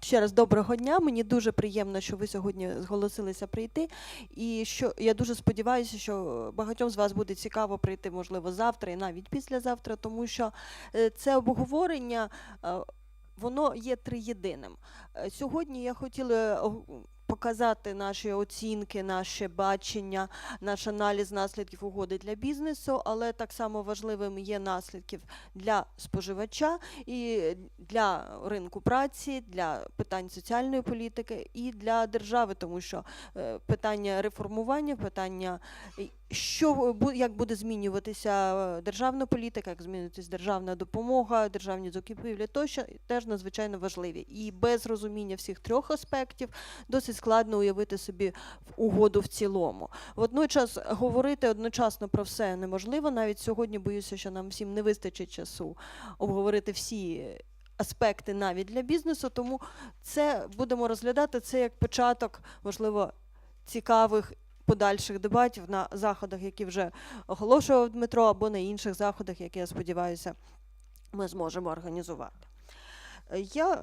Ще раз доброго дня. Мені дуже приємно, що ви сьогодні зголосилися прийти. І що я дуже сподіваюся, що багатьом з вас буде цікаво прийти, можливо, завтра і навіть післязавтра, тому що е, це обговорення е, воно є триєдиним. Е, Сьогодні я хотіла показати наші оцінки, наше бачення, наш аналіз наслідків угоди для бізнесу, але так само важливим є наслідків для споживача і для ринку праці, для питань соціальної політики і для держави, тому що е, питання реформування, питання е, що як буде змінюватися е, державна політика, як змінюватися державна допомога, державні закупівлі, тощо теж надзвичайно важливі. І без розуміння всіх трьох аспектів досить складно уявити собі угоду в цілому. Водночас говорити одночасно про все неможливо. Навіть сьогодні боюся, що нам всім не вистачить часу обговорити всі аспекти навіть для бізнесу. Тому це будемо розглядати це як початок, можливо, цікавих. Подальших дебатів на заходах, які вже оголошував Дмитро, або на інших заходах, які я сподіваюся, ми зможемо організувати. Е, Я е,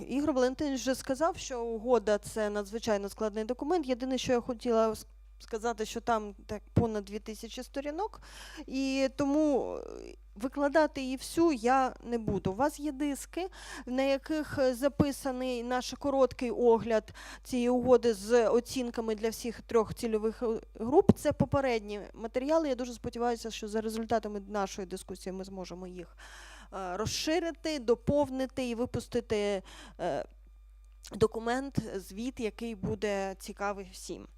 Ігор Валентинович вже сказав, що угода це надзвичайно складний документ. Єдине, що я хотіла сказати, що там так понад 2000 сторінок, і тому е, викладати її всю я не буду. У вас є диски, на яких записаний наш короткий огляд цієї угоди з оцінками для всіх трьох цільових е, груп. Це попередні матеріали. Я дуже сподіваюся, що за результатами нашої дискусії ми зможемо їх розширити, доповнити і випустити е, документ, звіт, який буде цікавий всім.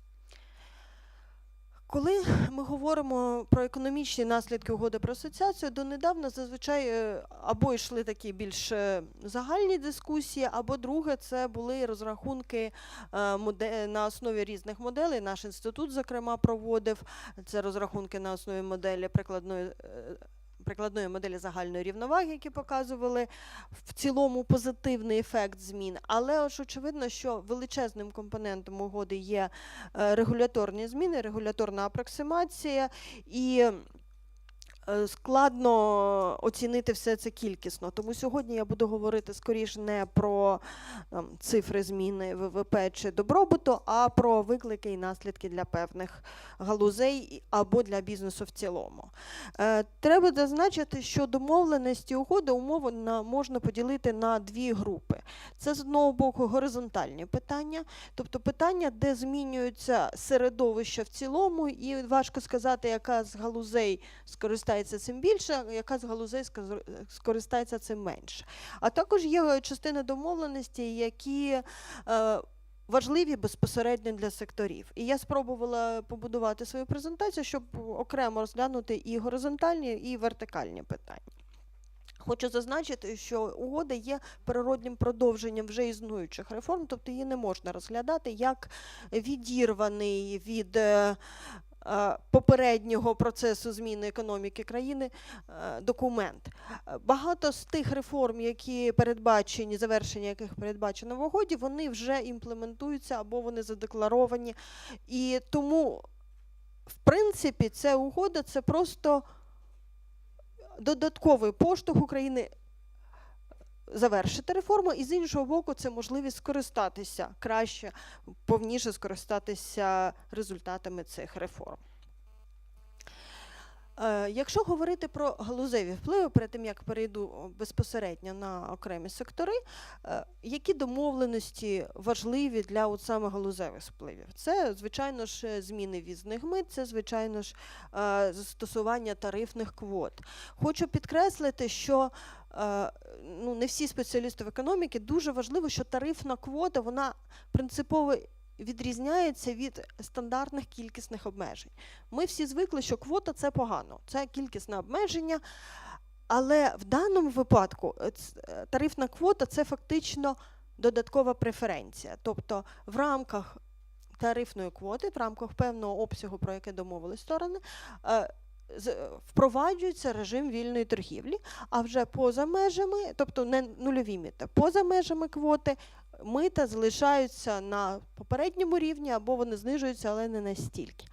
Коли ми говоримо про економічні наслідки угоди про асоціацію, донедавна зазвичай е, або йшли такі більш е, загальні дискусії, або друге, це були розрахунки е, на основі різних моделей. Наш інститут, зокрема, проводив це розрахунки на основі моделі прикладної. Прикладної моделі загальної рівноваги, які показували в цілому позитивний ефект змін. Але ж очевидно, що величезним компонентом угоди є е, регуляторні зміни, регуляторна апроксимація і. Е, Складно оцінити все це кількісно, тому сьогодні я буду говорити скоріше не про там, цифри зміни ВВП чи добробуту, а про виклики і наслідки для певних галузей або для бізнесу в цілому. Е, Треба зазначити, що домовленості угоди умовно можна поділити на дві групи. Це з одного боку горизонтальні питання, тобто питання, де змінюється середовище в цілому, і важко сказати, яка з галузей скористається цим більше, яка з галузей скористається цим менше. А також є частини домовленості, які е, важливі безпосередньо для секторів. І я спробувала побудувати свою презентацію, щоб окремо розглянути і горизонтальні, і вертикальні питання. Хочу зазначити, що угода є природнім продовженням вже існуючих реформ, тобто її не можна розглядати як відірваний від е, е, попереднього процесу зміни економіки країни е, документ. Е, Багато з тих реформ, які передбачені, завершення яких передбачено в угоді, вони вже імплементуються або вони задекларовані. І тому, в принципі, ця угода це просто додатковий поштовх України завершити реформу, і з іншого боку, це можливість скористатися краще, повніше скористатися результатами цих реформ. Е, Якщо говорити про галузеві впливи, перед тим як перейду безпосередньо на окремі сектори, е, які домовленості важливі для от саме галузевих впливів? Це, звичайно ж, зміни візних мит, це, звичайно ж, е, застосування тарифних квот. Хочу підкреслити, що ну, не всі спеціалісти в економіці дуже важливо, що тарифна квота вона принципово відрізняється від стандартних кількісних обмежень. Ми всі звикли, що квота це погано, це кількісне обмеження. Але в даному випадку е, е, тарифна квота це фактично додаткова преференція. Тобто в рамках тарифної квоти, в рамках певного обсягу, про яке домовились сторони, е, впроваджується режим вільної торгівлі, а вже поза межами, тобто не нульові мита, поза межами квоти, мита залишаються на попередньому рівні або вони знижуються, але не настільки.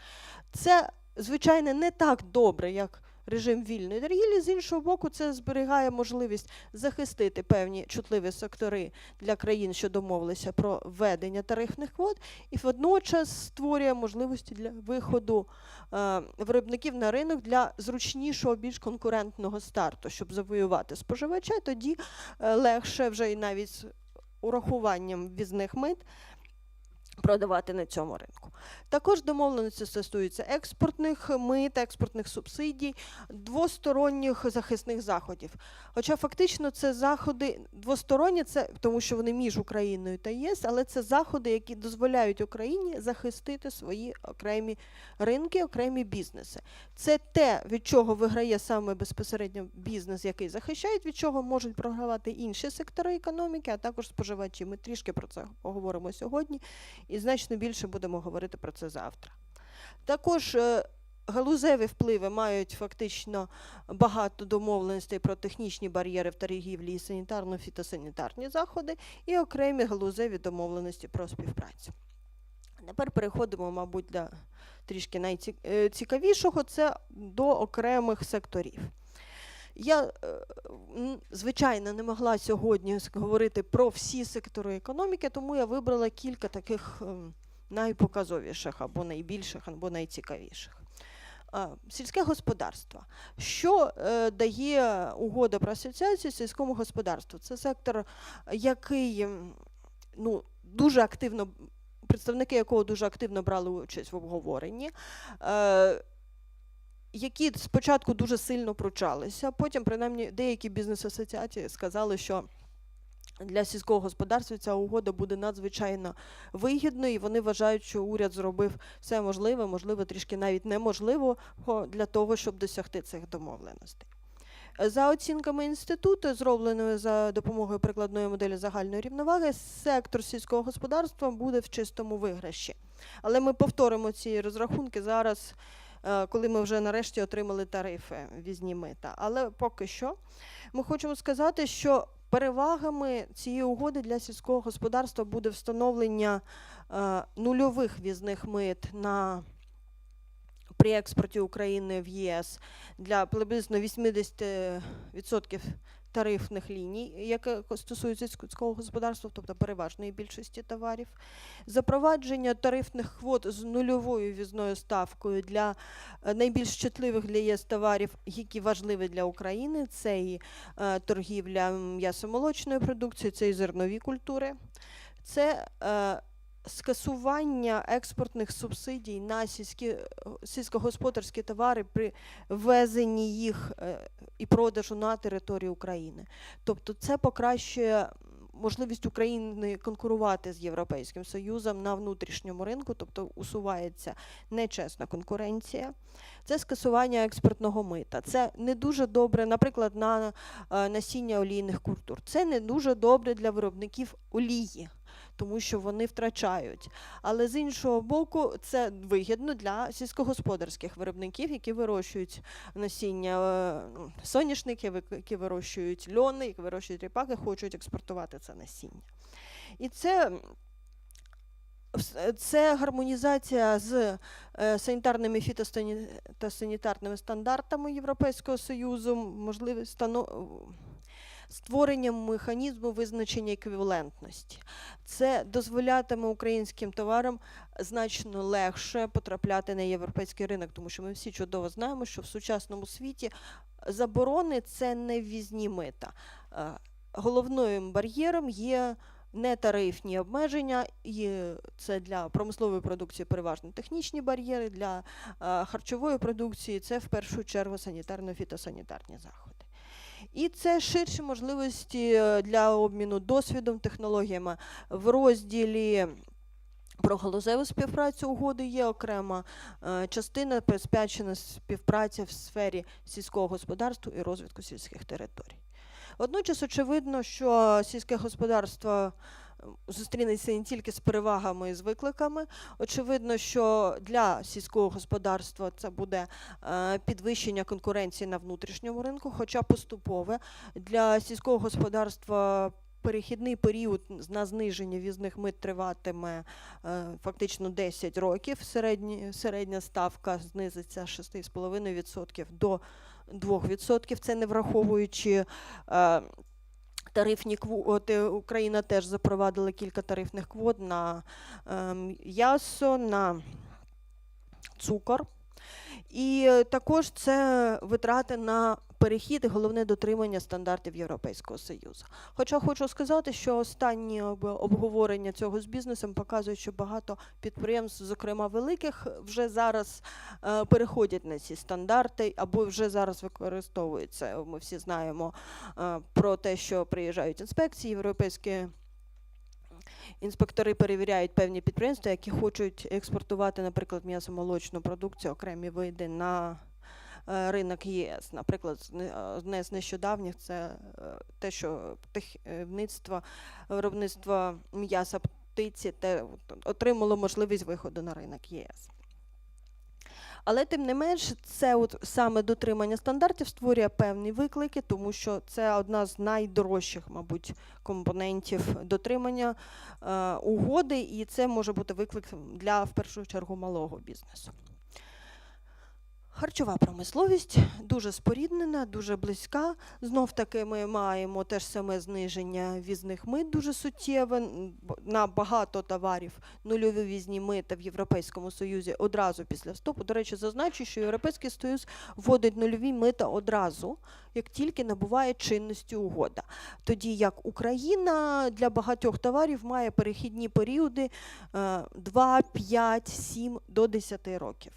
Це, звичайно, не так добре, як режим вільної торгівлі. З іншого боку, це зберігає можливість захистити певні чутливі сектори для країн, що домовилися про введення тарифних квот, і водночас створює можливості для виходу е, виробників на ринок для зручнішого, більш конкурентного старту, щоб завоювати споживача. Тоді е, легше вже і навіть урахуванням ввізних мит продавати на цьому ринку. Також домовленості стосуються експортних мит, експортних субсидій, двосторонніх захисних заходів. Хоча фактично це заходи двосторонні, це тому що вони між Україною та ЄС, але це заходи, які дозволяють Україні захистити свої окремі ринки, окремі бізнеси. Це те, від чого виграє саме безпосередньо бізнес, який захищають, від чого можуть програвати інші сектори економіки, а також споживачі. Ми трішки про це поговоримо сьогодні і значно більше будемо говорити про це завтра. Також е, галузеві впливи мають фактично багато домовленостей про технічні бар'єри в торгівлі і санітарно-фітосанітарні заходи, і окремі галузеві домовленості про співпрацю. Тепер переходимо, мабуть, до трішки найцікавішого це до окремих секторів. Я, е, звичайно, не могла сьогодні говорити про всі сектори економіки, тому я вибрала кілька таких ем, найпоказовіших або найбільших, або найцікавіших. Сільське господарство. Що е, дає угода про асоціацію сільському господарству? Це сектор, який ну, дуже активно, представники якого дуже активно брали участь в обговоренні. Які спочатку дуже сильно пручалися, потім, принаймні, деякі бізнес-асоціації сказали, що для сільського господарства ця угода буде надзвичайно вигідною, і вони вважають, що уряд зробив все можливе, можливо, трішки навіть неможливо для того, щоб досягти цих домовленостей. За оцінками інституту, зробленими за допомогою прикладної моделі загальної рівноваги, сектор сільського господарства буде в чистому виграші. Але ми повторимо ці розрахунки зараз, коли ми вже нарешті отримали тарифи візні мита. Але поки що ми хочемо сказати, що перевагами цієї угоди для сільського господарства буде встановлення е, нульових візних мит на при експорті України в ЄС для приблизно 80% тарифних ліній, які стосуються сільського господарства, тобто переважної більшості товарів, запровадження тарифних квот з нульовою візною ставкою для е, найбільш чутливих для ЄС товарів, які важливі для України, це і е, торгівля м'ясомолочною продукцією, це і зернові культури. Це е, скасування експортних субсидій на сільські, сільськогосподарські товари при ввезенні їх е, і продажу на територію України. Тобто це покращує можливість України конкурувати з Європейським Союзом на внутрішньому ринку, тобто усувається нечесна конкуренція. Це скасування експортного мита. Це не дуже добре, наприклад, на е, насіння олійних культур. Це не дуже добре для виробників олії тому що вони втрачають. Але з іншого боку, це вигідно для сільськогосподарських виробників, які вирощують насіння е, ну, соняшники, які вирощують льони, які вирощують ріпаки, хочуть експортувати це насіння. І це. Це гармонізація з е, санітарними фітостані- та санітарними стандартами Європейського Союзу, можливість стано- створенням механізму визначення еквівалентності. Це дозволятиме українським товарам значно легше потрапляти на європейський ринок, тому що ми всі чудово знаємо, що в сучасному світі заборони це не ввізні мита. Е, Головним бар'єром є нетарифні обмеження, і це для промислової продукції переважно технічні бар'єри, для е, харчової продукції це в першу чергу санітарно-фітосанітарні заходи. І це ширші можливості е, для обміну досвідом, технологіями. В розділі про галузеву співпрацю угоди є окрема е, частина присвячена співпраці в сфері сільського господарства і розвитку сільських територій. Водночас очевидно, що сільське господарство зустрінеться не тільки з перевагами і з викликами. Очевидно, що для сільського господарства це буде е, підвищення конкуренції на внутрішньому ринку, хоча поступове для сільського господарства. Перехідний період на зниження візних мит триватиме е, фактично 10 років. Середні, середня ставка знизиться з 6,5% до 2%. Це не враховуючи е, тарифні квоти. Україна теж запровадила кілька тарифних квот на е, м'ясо, на цукор. І е, також це витрати на перехід і головне дотримання стандартів Європейського Союзу. Хоча хочу сказати, що останні обговорення цього з бізнесом показують, що багато підприємств, зокрема великих, вже зараз е, переходять на ці стандарти або вже зараз використовуються. Ми всі знаємо е, про те, що приїжджають інспекції європейські. Інспектори перевіряють певні підприємства, які хочуть експортувати, наприклад, м'ясомолочну продукцію, окремі види на ринок ЄС. Наприклад, е, одне з нещодавніх це е, те, що птахівництво, виробництво м'яса птиці те, отримало можливість виходу на ринок ЄС. Але тим не менш, це от саме дотримання стандартів створює певні виклики, тому що це одна з найдорожчих, мабуть, компонентів дотримання е, угоди, і це може бути виклик для в першу чергу малого бізнесу. Харчова промисловість дуже споріднена, дуже близька. Знов таки ми маємо теж саме зниження візних мит дуже суттєве. На багато товарів нульові візні мита в Європейському Союзі одразу після вступу. До речі, зазначу, що Європейський Союз вводить нульові мита одразу, як тільки набуває чинності угода. Тоді як Україна для багатьох товарів має перехідні періоди е, 2, 5, 7 до 10 років.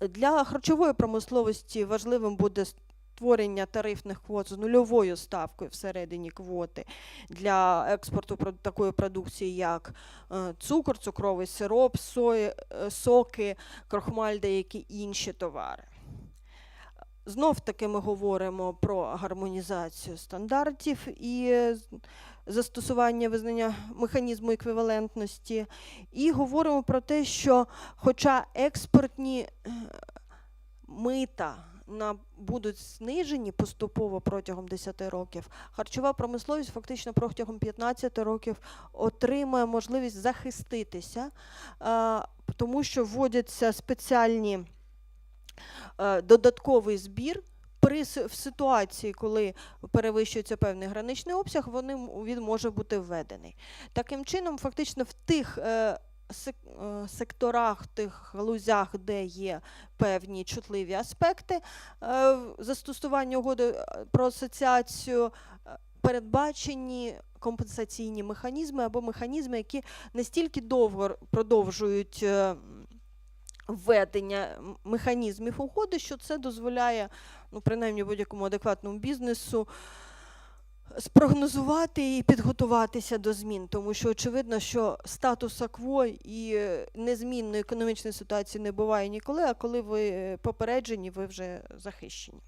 Для харчової промисловості важливим буде створення тарифних квот з нульовою ставкою всередині квоти для експорту такої продукції, як е, цукор, цукровий сироп, сої, е, соки, крохмаль, деякі інші товари. Знов таки ми говоримо про гармонізацію стандартів і застосування визнання механізму еквівалентності. І говоримо про те, що хоча експортні е, мита на, будуть знижені поступово протягом 10 років, харчова промисловість фактично протягом 15 років отримає можливість захиститися, е, тому що вводяться спеціальні е, додатковий збір. При в ситуації, коли перевищується певний граничний обсяг, вони, він може бути введений. Таким чином, фактично, в тих е, е, секторах, тих галузях, де є певні чутливі аспекти е, застосування угоди про асоціацію, передбачені компенсаційні механізми або механізми, які настільки довго продовжують. Введення механізмів угоди, що це дозволяє, ну, принаймні будь-якому адекватному бізнесу спрогнозувати і підготуватися до змін, тому що очевидно, що статуса кво і незмінної економічної ситуації не буває ніколи, а коли ви е, попереджені, ви вже захищені.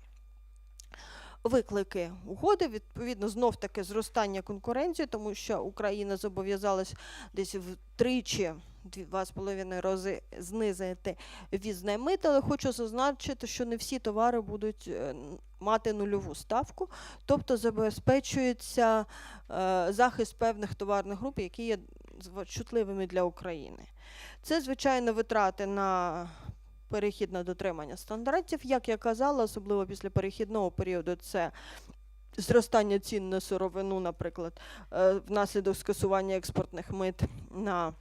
Виклики угоди, відповідно, знов таки зростання конкуренції, тому що Україна зобов'язалась десь втричі, два з половиною рази знизити візне мито, але хочу зазначити, що не всі товари будуть е, мати нульову ставку, тобто забезпечується е, захист певних товарних груп, які є чутливими для України. Це, звичайно, витрати на перехід на дотримання стандартів. Як я казала, особливо після перехідного періоду, це зростання цін на сировину, наприклад, е, внаслідок скасування експортних мит на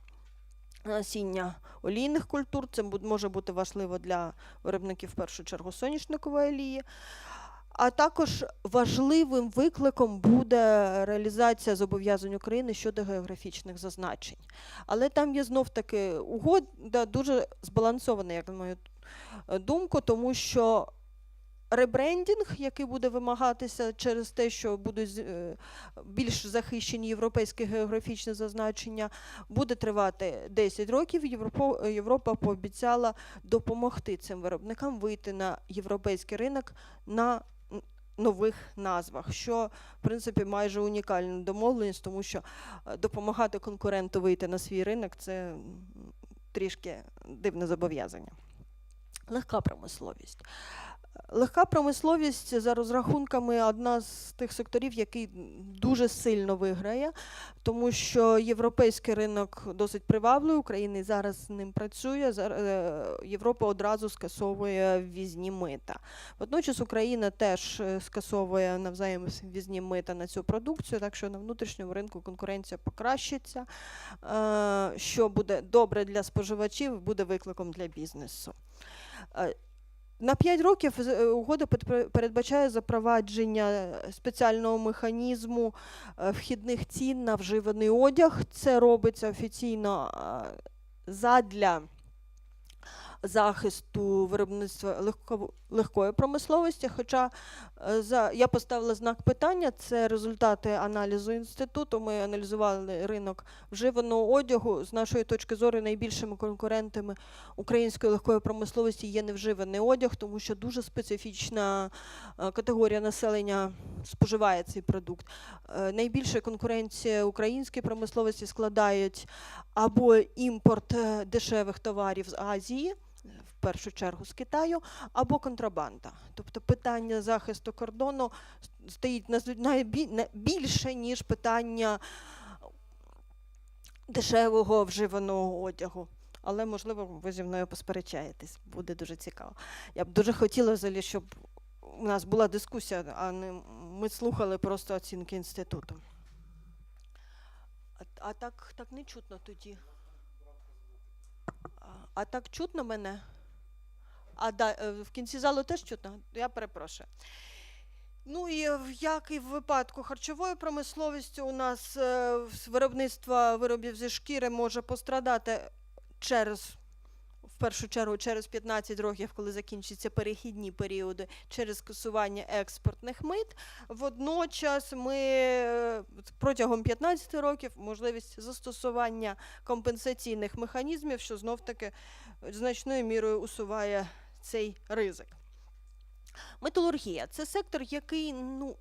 насіння олійних культур. Це може бути важливо для виробників в першу чергу соняшникової олії. А також важливим викликом буде реалізація зобов'язань України щодо географічних зазначень. Але там є знов таки угода дуже збалансована, як на мою е, думку, тому що ребрендінг, який буде вимагатися через те, що будуть е, більш захищені європейські географічні зазначення, буде тривати 10 років. Європа пообіцяла допомогти цим виробникам вийти на європейський ринок на нових назвах, що в принципі майже унікальна домовленість, тому що е, допомагати конкуренту вийти на свій ринок це трішки дивне зобов'язання. Легка промисловість. Легка промисловість за розрахунками одна з тих секторів, який дуже сильно виграє, тому що європейський ринок досить привабливий, Україна зараз з ним працює. е, Європа одразу скасовує ввізні мита. Водночас Україна теж е, скасовує навзаєм ввізні мита на цю продукцію, так що на внутрішньому ринку конкуренція покращиться, е, що буде добре для споживачів, буде викликом для бізнесу. На 5 років е, угода передбачає запровадження е, спеціального механізму е, вхідних цін на вживаний одяг. Це робиться офіційно задля захисту виробництва легко- легкої промисловості. Хоча е, за, я поставила знак питання, це результати аналізу інституту. Ми аналізували ринок вживаного одягу. З нашої точки зору, найбільшими конкурентами української легкої промисловості є невживаний одяг, тому що дуже специфічна е, категорія населення споживає цей продукт. Е, Найбільша конкуренція української промисловості складають або імпорт дешевих товарів з Азії. В першу чергу з Китаю, або контрабанда. Тобто питання захисту кордону стоїть більше, ніж питання дешевого вживаного одягу. Але, можливо, ви зі мною посперечаєтесь, буде дуже цікаво. Я б дуже хотіла взагалі, щоб у нас була дискусія, а не ми слухали просто оцінки інституту. А, а так, так не чутно тоді. А, так чутно мене? А да, е, в кінці залу теж чутно? Я перепрошую. Ну і як і в випадку харчової промисловості, у нас е, виробництво виробів зі шкіри може пострадати через, в першу чергу, через 15 років, коли закінчаться перехідні періоди, через скасування експортних мит. Водночас ми е, протягом 15 років можливість застосування компенсаційних механізмів, що знов таки значною мірою усуває цей ризик. Металургія це сектор, який ну,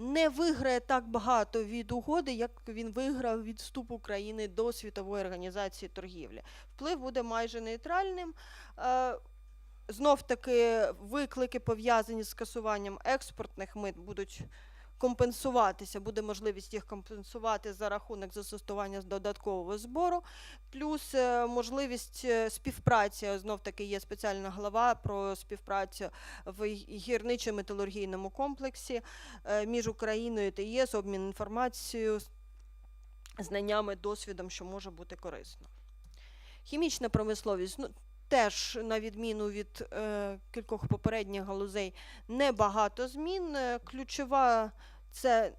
не виграє так багато від угоди, як він виграв від вступу України до Світової організації торгівлі. Вплив буде майже нейтральним. Е, Знов таки виклики, пов'язані з скасуванням експортних мит, будуть компенсуватися, буде можливість їх компенсувати за рахунок застосування з додаткового збору, плюс е, можливість е, співпраці. Знов таки є спеціальна глава про співпрацю в гірничо-металургійному комплексі е, між Україною та ЄС, обмін інформацією, знаннями, досвідом, що може бути корисно. Хімічна промисловість. Теж, на відміну від е, кількох попередніх галузей, небагато змін. Е, Ключова це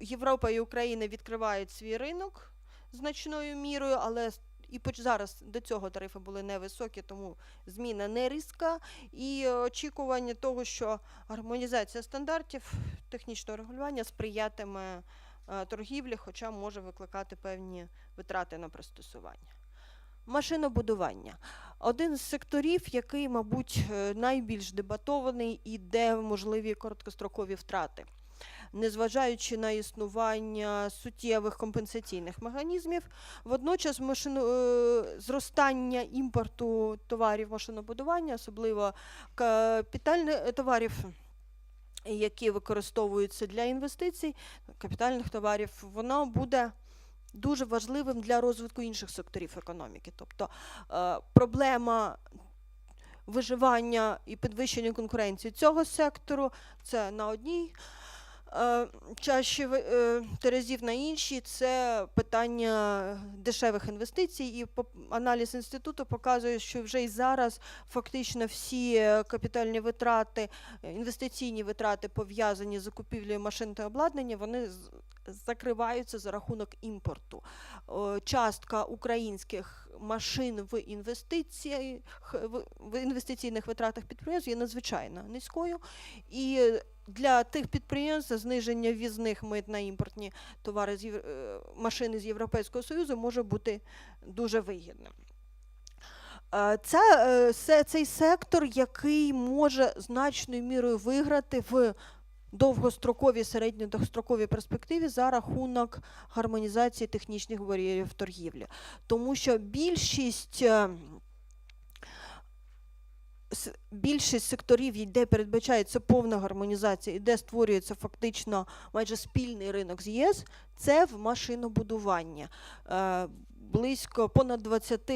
Європа і Україна відкривають свій ринок значною мірою, але і зараз до цього тарифи були невисокі, тому зміна не різка. І очікування того, що гармонізація стандартів технічного регулювання сприятиме е, торгівлі, хоча може викликати певні витрати на пристосування. Машинобудування один з секторів, який, мабуть, е, найбільш дебатований і де можливі короткострокові втрати. Незважаючи на існування суттєвих компенсаційних механізмів, водночас машину, е, зростання імпорту товарів машинобудування, особливо капітальних е, товарів, які використовуються для інвестицій, капітальних товарів, воно буде дуже важливим для розвитку інших секторів економіки. Тобто е, проблема виживання і підвищення конкуренції цього сектору це на одній чаші ви- е, терезів, на іншій це питання дешевих інвестицій. І аналіз інституту показує, що вже і зараз фактично всі е, капітальні витрати, е, інвестиційні витрати, пов'язані з закупівлею машин та обладнання, вони закриваються за рахунок імпорту. Частка українських машин в інвестиціях в- інвестиційних витратах підприємств є надзвичайно низькою. І для тих підприємств зниження ввізних мит на імпортні товари з е, машини з Європейського Союзу може бути дуже вигідним. Е, Це, е, цей сектор, який може значною мірою виграти в довгостроковій, середньодовгостроковій перспективі за рахунок гармонізації технічних бар'єрів торгівлі. Тому що більшість е, більшість секторів, де передбачається повна гармонізація і де створюється фактично майже спільний ринок з ЄС, це в машинобудуванні. Е, Близько понад 20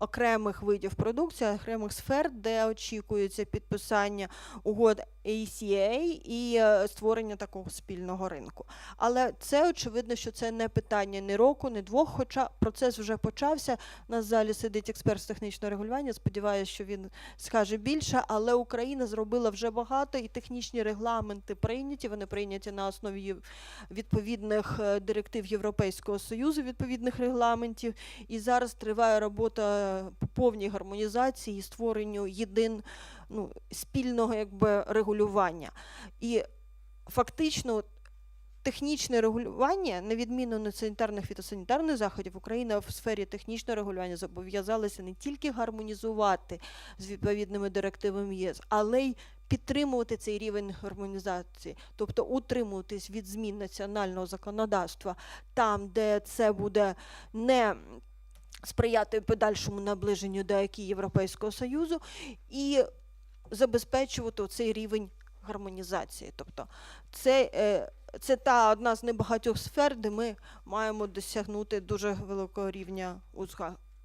окремих видів продукції, окремих сфер, де очікується підписання угод ACA і е, створення такого спільного ринку. Але це очевидно, що це не питання ні року, ні двох, хоча процес вже почався. В залі сидить експерт з технічного регулювання. Сподіваюся, що він скаже більше, але Україна зробила вже багато і технічні регламенти прийняті. Вони прийняті на основі відповідних е, директив Європейського Союзу, відповідних регламентів. І зараз триває робота по повній гармонізації створенню єдин ну, спільного якби регулювання. І фактично технічне регулювання, на відміну від санітарних фітосанітарних заходів, Україна в сфері технічного регулювання зобов'язалася не тільки гармонізувати з відповідними директивами ЄС, але й підтримувати цей рівень гармонізації, тобто утримуватись від змін національного законодавства там, де це буде не сприяти подальшому наближенню до які Європейського Союзу, і забезпечувати цей рівень гармонізації. Тобто це, е, це та одна з небагатьох сфер, де ми маємо досягнути дуже великого рівня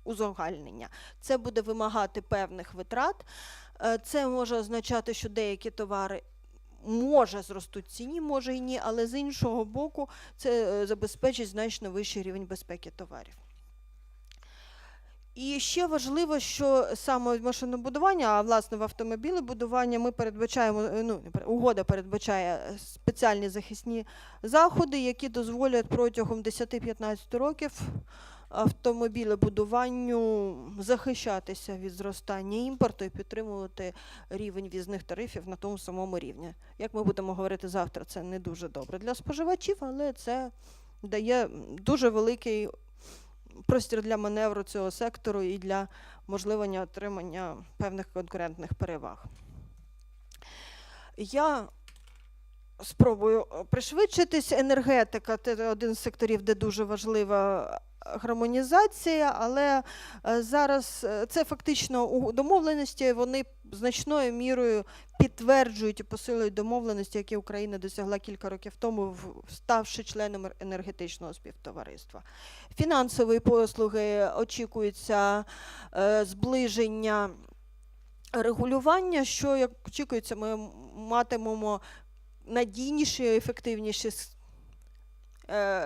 узагальнення. Це буде вимагати певних витрат. Е, Це може означати, що деякі товари може зростуть ціні, може і ні, але з іншого боку, це е, забезпечить значно вищий рівень безпеки товарів. І ще важливо, що саме машинобудування, а власне в автомобілебудування ми передбачаємо, е, ну, угода передбачає е, спеціальні захисні заходи, які дозволять протягом 10-15 років автомобілебудуванню захищатися від зростання імпорту і підтримувати рівень візних тарифів на тому самому рівні. Як ми будемо говорити завтра, це не дуже добре для споживачів, але це дає дуже великий простір для маневру цього сектору і для можливого отримання певних конкурентних переваг. Я спробую е, пришвидшитись. Енергетика це один з секторів, де дуже важлива гармонізація, але е, зараз е, це фактично у- домовленості, вони значною мірою підтверджують і посилюють домовленості, які Україна досягла кілька років тому, ставши членом енергетичного співтовариства. Фінансові послуги очікується е, зближення регулювання, що як очікується, ми матимемо надійніші, ефективніші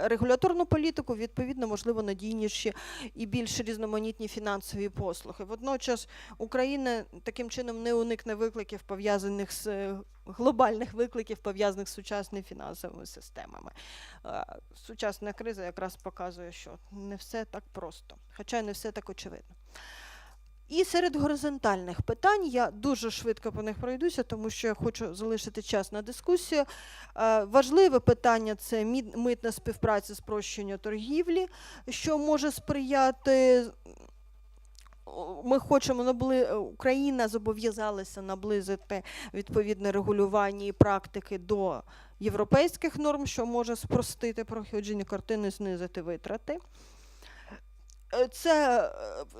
регуляторну політику, відповідно, можливо, надійніші і більш різноманітні фінансові послуги. Водночас Україна таким чином не уникне викликів, пов'язаних з е, глобальних викликів, пов'язаних з сучасними фінансовими системами. Е, Сучасна криза якраз показує, що не все так просто, хоча не все так очевидно. І серед горизонтальних питань я дуже швидко по них пройдуся, тому що я хочу залишити час на дискусію. Е, Важливе питання це митна співпраця спрощення торгівлі, що може сприяти. Ми хочемо набли... Україна зобов'язалася наблизити відповідне регулювання і практики до європейських норм, що може спростити проходження картини, знизити витрати. Е, Це е,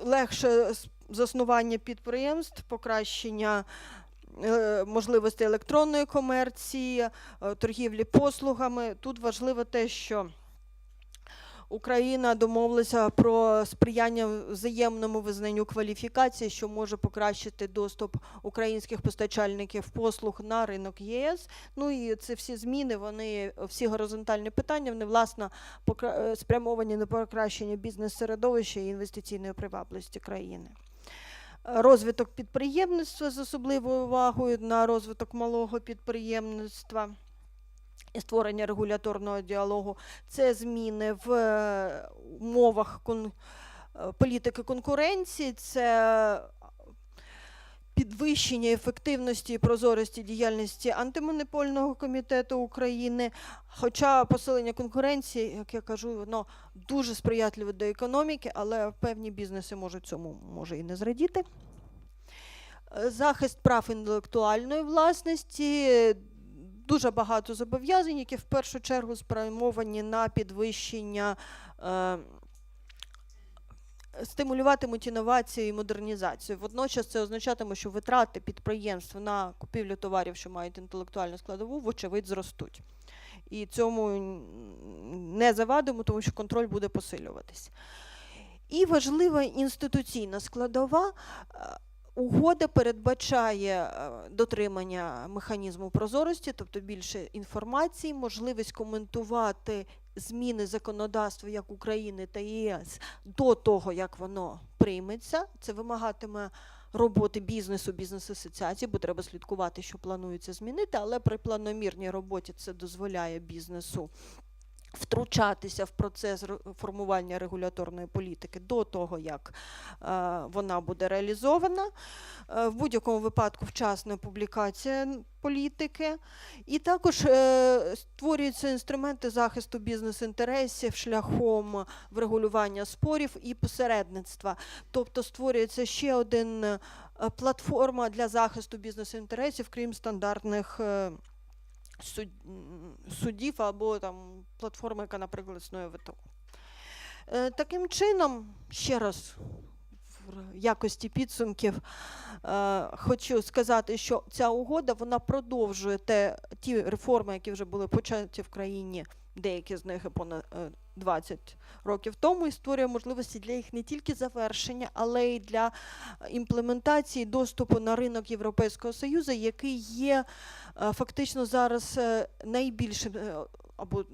легше заснування підприємств, покращення е, можливостей електронної комерції, торгівлі послугами. Тут важливо те, що Україна домовилася про сприяння взаємному визнанню кваліфікації, що може покращити доступ українських постачальників послуг на ринок ЄС. Ну і це всі зміни, вони всі горизонтальні питання, вони власне е, спрямовані на покращення бізнес-середовища і інвестиційної привабливості країни. Розвиток підприємництва з особливою увагою на розвиток малого підприємництва створення регуляторного діалогу. Це зміни в е, умовах е, політики конкуренції, це підвищення ефективності і прозорості діяльності антимонопольного комітету України. Хоча посилення конкуренції, як я кажу, воно дуже сприятливе до економіки, але певні бізнеси можуть цьому може і не зрадіти. Захист прав інтелектуальної власності. Е, Дуже багато зобов'язань, які в першу чергу спрямовані на підвищення е, стимулюватимуть інновації і модернізацію. Водночас це означатиме, що витрати підприємств на купівлю товарів, що мають інтелектуальну складову, вочевидь зростуть. І цьому не завадимо, тому що контроль буде посилюватись. І важлива інституційна складова. Угода передбачає е, дотримання механізму прозорості, тобто більше інформації, можливість коментувати зміни законодавства як України та ЄС до того, як воно прийметься. Це вимагатиме роботи бізнесу, бізнес-асоціацій, бо треба слідкувати, що планується змінити, але при планомірній роботі це дозволяє бізнесу втручатися в процес формування регуляторної політики до того, як е, вона буде реалізована. Е, в будь-якому випадку вчасна публікація політики. І також е, створюються інструменти захисту бізнес-інтересів шляхом врегулювання спорів і посередництва. Тобто створюється ще один платформа для захисту бізнес-інтересів, крім стандартних. Судів або там платформи, яка, наприклад, існує ВТО. Е, Таким чином, ще раз в якості підсумків е, хочу сказати, що ця угода вона продовжує те, ті реформи, які вже були початі в країні, деякі з них понад е, 20 років тому, і створює можливості для їх не тільки завершення, але й для імплементації доступу на ринок Європейського Союзу, який є е, фактично зараз е, найбільшим е, або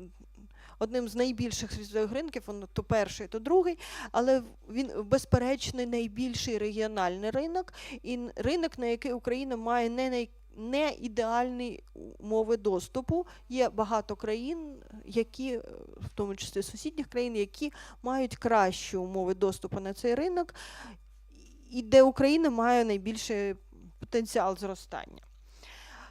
одним з найбільших світових ринків, воно то перший, то другий, але він безперечний найбільший регіональний ринок, і ринок, на який Україна має не най не ідеальні умови доступу. Є багато країн, які, е, в тому числі сусідніх країн, які мають кращі умови доступу на цей ринок, і де Україна має найбільший потенціал зростання.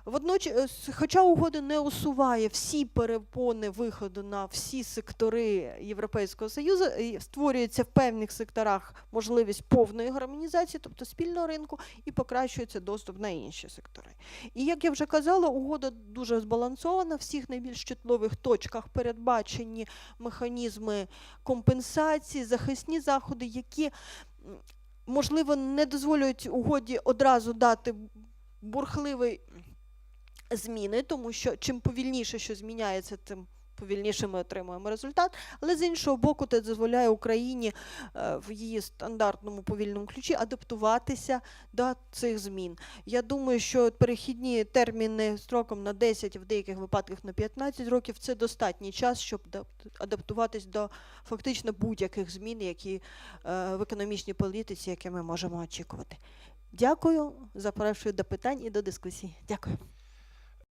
Водночас, хоча угода не усуває всі перепони виходу на всі сектори Європейського Союзу, створюється в певних секторах можливість повної гармонізації, тобто спільного ринку, і покращується доступ на інші сектори. І як я вже казала, угода дуже збалансована. В всіх найбільш чутливих точках передбачені механізми компенсації, захисні заходи, які можливо не дозволюють угоді одразу дати бурхливий зміни, тому що чим повільніше що зміняється, тим повільніше ми отримуємо результат. Але з іншого боку, це дозволяє Україні е, в її стандартному повільному ключі адаптуватися до цих змін. Я думаю, що перехідні терміни строком на 10, в деяких випадках на 15 років це достатній час, щоб адаптуватись до фактично будь-яких змін, які е, в економічній політиці, які ми можемо очікувати. Дякую, запрошую до питань і до дискусій. Дякую.